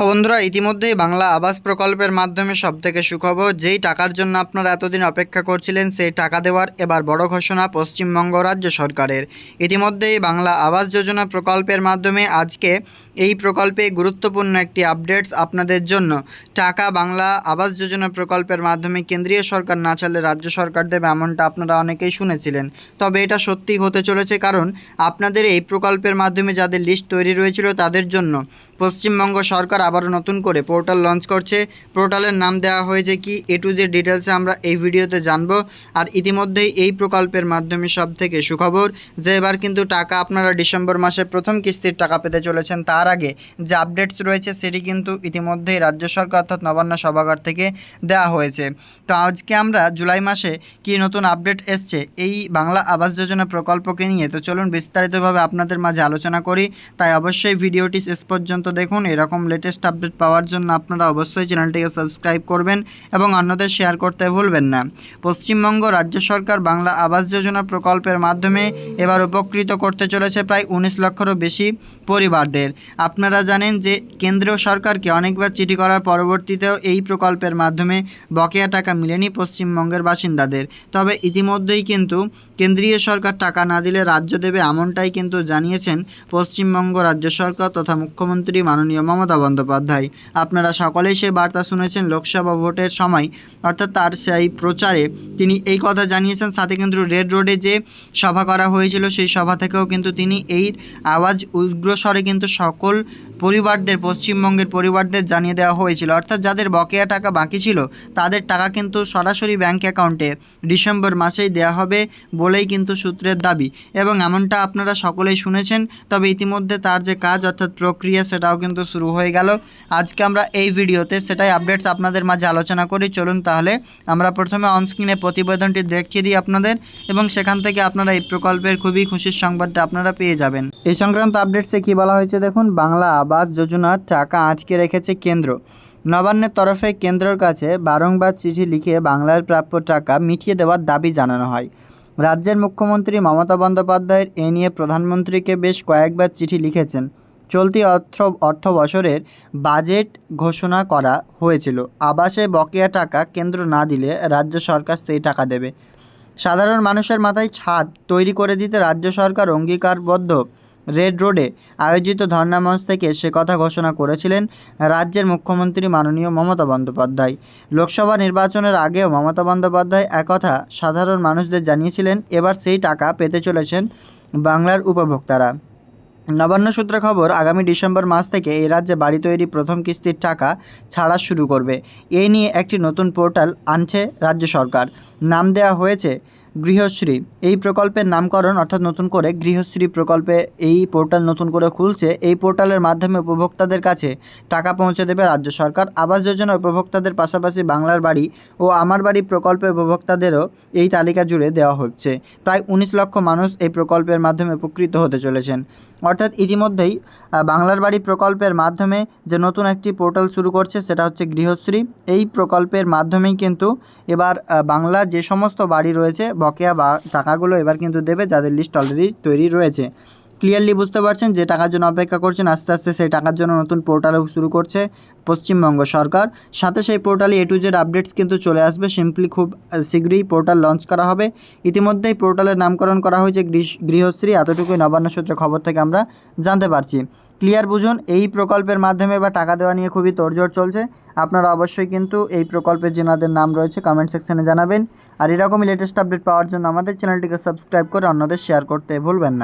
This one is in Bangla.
তো বন্ধুরা, ইতিমধ্যেই বাংলা আবাস প্রকল্পের মাধ্যমে সবথেকে সুখবর, যেই টাকার জন্য আপনারা এতদিন অপেক্ষা করছিলেন, সেই টাকা দেওয়ার এবার বড় ঘোষণা পশ্চিমবঙ্গ রাজ্য সরকারের। ইতিমধ্যেই বাংলা আবাস যোজনা প্রকল্পের মাধ্যমে আজকে এই প্রকল্পে গুরুত্বপূর্ণ একটি আপডেটস আপনাদের জন্য। টাকা বাংলা আবাস যোজনা প্রকল্পের মাধ্যমে কেন্দ্রীয় সরকার না চাইলে রাজ্য সরকার দেবে এমনটা আপনারা অনেকেই শুনেছিলেন। তবে এটা সত্যি হতে চলেছে কারণ আপনাদের এই প্রকল্পের মাধ্যমে যাদের লিস্ট তৈরি রয়েছিল তাদের জন্য। পশ্চিমবঙ্গ সরকার আবারও নতুন করে পোর্টাল লঞ্চ করছে। পোর্টালের নাম দেওয়া হয়েছে কি? এ টু জে ডিটেলসে আমরা এই ভিডিওতে জানব। আর ইতিমধ্যেই এই প্রকল্পের মাধ্যমে সব থেকে সুখবর, যে এবার কিন্তু টাকা আপনারা ডিসেম্বর মাসের প্রথম কিস্তির টাকা পেতে চলেছেন তার আগে যে আপডেটস রয়েছে সেটি কিন্তু ইতিমধ্যেই রাজ্য সরকার অর্থাৎ নবান্ন সভাগার থেকে দেওয়া হয়েছে। তো আজকে আমরা জুলাই মাসে কি নতুন আপডেট এসছে এই বাংলা আবাস যোজনা প্রকল্পকে নিয়ে? তো চলুন বিস্তারিতভাবে আপনাদের মাঝে আলোচনা করি। তাই অবশ্যই ভিডিওটি শেষ পর্যন্ত দেখুন। এরকম লেটেস্ট আপডেট পাওয়ার জন্য আপনারা অবশ্যই চ্যানেলটিকে সাবস্ক্রাইব করবেন এবং অন্যদের শেয়ার করতে ভুলবেন না। পশ্চিমবঙ্গ রাজ্য সরকার বাংলা আবাস যোজনা প্রকল্পের মাধ্যমে এবার উপকৃত করতে চলেছে প্রায় উনিশ লক্ষেরও বেশি পরিবারদের। আপনারা জানেন যে কেন্দ্রীয় সরকারকে অনেকবার চিঠি করার পরবর্তীতেও এই প্রকল্পের মাধ্যমে বকেয়া টাকা মিলেনি পশ্চিমবঙ্গের বাসিন্দাদের। তবে ইতিমধ্যেই কিন্তু কেন্দ্রীয় সরকার টাকা না দিলে রাজ্য দেবে এমনটাই কিন্তু জানিয়েছেন পশ্চিমবঙ্গ রাজ্য সরকার তথা মুখ্যমন্ত্রী মাননীয় মমতা বন্দ্যোপাধ্যায়। আপনারা সকলেই সেই বার্তা শুনেছেন লোকসভা ভোটের সময়। অর্থাৎ তার সেই প্রচারে তিনি এই কথা জানিয়েছেন, সাথে কিন্তু রেড রোডে যে সভা করা হয়েছিল সেই সভা থেকেও কিন্তু তিনি এই আওয়াজ উগ্রস্বরে কিন্তু সকল পরিবারদের, পশ্চিমবঙ্গের পরিবারদের জানিয়ে দেওয়া হয়েছিল। অর্থাৎ যাদের বকেয়া টাকা বাকি ছিল, তাদের টাকা কিন্তু সরাসরি ব্যাঙ্ক অ্যাকাউন্টে ডিসেম্বর মাসেই দেওয়া হবে বলেই কিন্তু সূত্রের দাবি। এবং এমনটা আপনারা সকলেই শুনেছেন, তবে ইতিমধ্যে তার যে কাজ অর্থাৎ প্রক্রিয়া, সেটাও কিন্তু শুরু হয়ে গেল। আজকে আমরা এই ভিডিওতে সেটাই আপডেটস আপনাদের মাঝে আলোচনা করি। চলুন তাহলে আমরা প্রথমে অনস্ক্রিনে প্রতিবেদনটি দেখিয়ে দিই আপনাদের, এবং সেখান থেকে আপনারা এই প্রকল্পের খুবই খুশির সংবাদটা আপনারা পেয়ে যাবেন। এই সংক্রান্ত আপডেটসে কী বলা হয়েছে দেখুন, বাংলা আবাস যোজনার টাকা আটকে রেখেছে কেন্দ্র। নবান্নের তরফে কেন্দ্রের কাছে বারংবার চিঠি লিখে বাংলার প্রাপ্য টাকা মিটিয়ে দেওয়ার দাবি জানানো হয়। রাজ্যের মুখ্যমন্ত্রী মমতা বন্দ্যোপাধ্যায়ের এ নিয়ে প্রধানমন্ত্রীকে বেশ কয়েকবার চিঠি লিখেছেন। চলতি অর্থ অর্থ বছরের বাজেট ঘোষণা করা হয়েছিল। আবাসে বকেয়া টাকা কেন্দ্র না দিলে রাজ্য সরকার সেই টাকা দেবে। সাধারণ মানুষের মাথায় ছাদ তৈরি করে দিতে রাজ্য সরকার অঙ্গীকারবদ্ধ। রেড রোডে আয়োজিত ধর্নামঞ্চ থেকে সে কথা ঘোষণা করেছিলেন রাজ্যের মুখ্যমন্ত্রী মাননীয় মমতা বন্দ্যোপাধ্যায়। লোকসভা নির্বাচনের আগেও মমতা বন্দ্যোপাধ্যায় একথা সাধারণ মানুষদের জানিয়েছিলেন, এবার সেই টাকা পেতে চলেছেন বাংলার উপভোক্তারা। নবান্ন সূত্রে খবর, আগামী ডিসেম্বর মাস থেকে এই রাজ্যে বাড়ি তৈরি প্রথম কিস্তির টাকা ছাড়া শুরু করবে। এই নিয়ে একটি নতুন পোর্টাল আনছে রাজ্য সরকার। নাম দেওয়া হয়েছে গৃহশ্রী। এই প্রকল্পের নামকরণ অর্থাৎ নতুন করে গৃহশ্রী প্রকল্পে এই পোর্টাল নতুন করে খুলছে। এই পোর্টালের মাধ্যমে উপভোক্তাদের কাছে টাকা পৌঁছে দেবে রাজ্য সরকার। আবাস যোজনা উপভোক্তাদের পাশাপাশি বাংলার বাড়ি ও আমার বাড়ি প্রকল্পের উপভোক্তাদেরও এই তালিকা জুড়ে দেওয়া হচ্ছে। প্রায় উনিশ লক্ষ মানুষ এই প্রকল্পের মাধ্যমে উপকৃত হতে চলেছেন। অর্থাৎ ইতিমধ্যেই বাংলার বাড়ি প্রকল্পের মাধ্যমে যে নতুন একটি পোর্টাল শুরু করছে সেটা হচ্ছে গৃহশ্রী। এই প্রকল্পের মাধ্যমেই কিন্তু এবার বাংলা যে সমস্ত বাড়ি রয়েছে, বকেয়া বা টাকাগুলো এবার কিন্তু দেবে যাদের লিস্ট অলরেডি তৈরি রয়েছে। ক্লিয়ারলি বুঝতে পারছেন যে টাকার জন্য অপেক্ষা করছেন, আস্তে আস্তে সেই টাকার জন্য নতুন পোর্টালও শুরু করছে পশ্চিমবঙ্গ সরকার। সাথে সেই পোর্টালে এ টু জেড আপডেটস কিন্তু চলে আসবে সিম্পলি খুব শীঘ্রই পোর্টাল লঞ্চ করা হবে। ইতিমধ্যেই পোর্টালের নামকরণ করা হয়েছে গৃহ- গৃহশ্রী, এতটুকুই নবান্ন সূত্রে খবর থেকে আমরা জানতে পারছি। ক্লিয়ার বুঝুন, এই প্রকল্পের মাধ্যমে বা টাকা দেওয়া নিয়ে খুবই তোড়জোড় চলছে। আপনারা অবশ্যই কিন্তু এই প্রকল্পের যেনাদের নাম রয়েছে কমেন্ট সেকশনে জানাবেন। আর এরকমই লেটেস্ট আপডেট পাওয়ার জন্য আমাদের চ্যানেলটিকে সাবস্ক্রাইব করে অন্যদের শেয়ার করতে ভুলবেন না।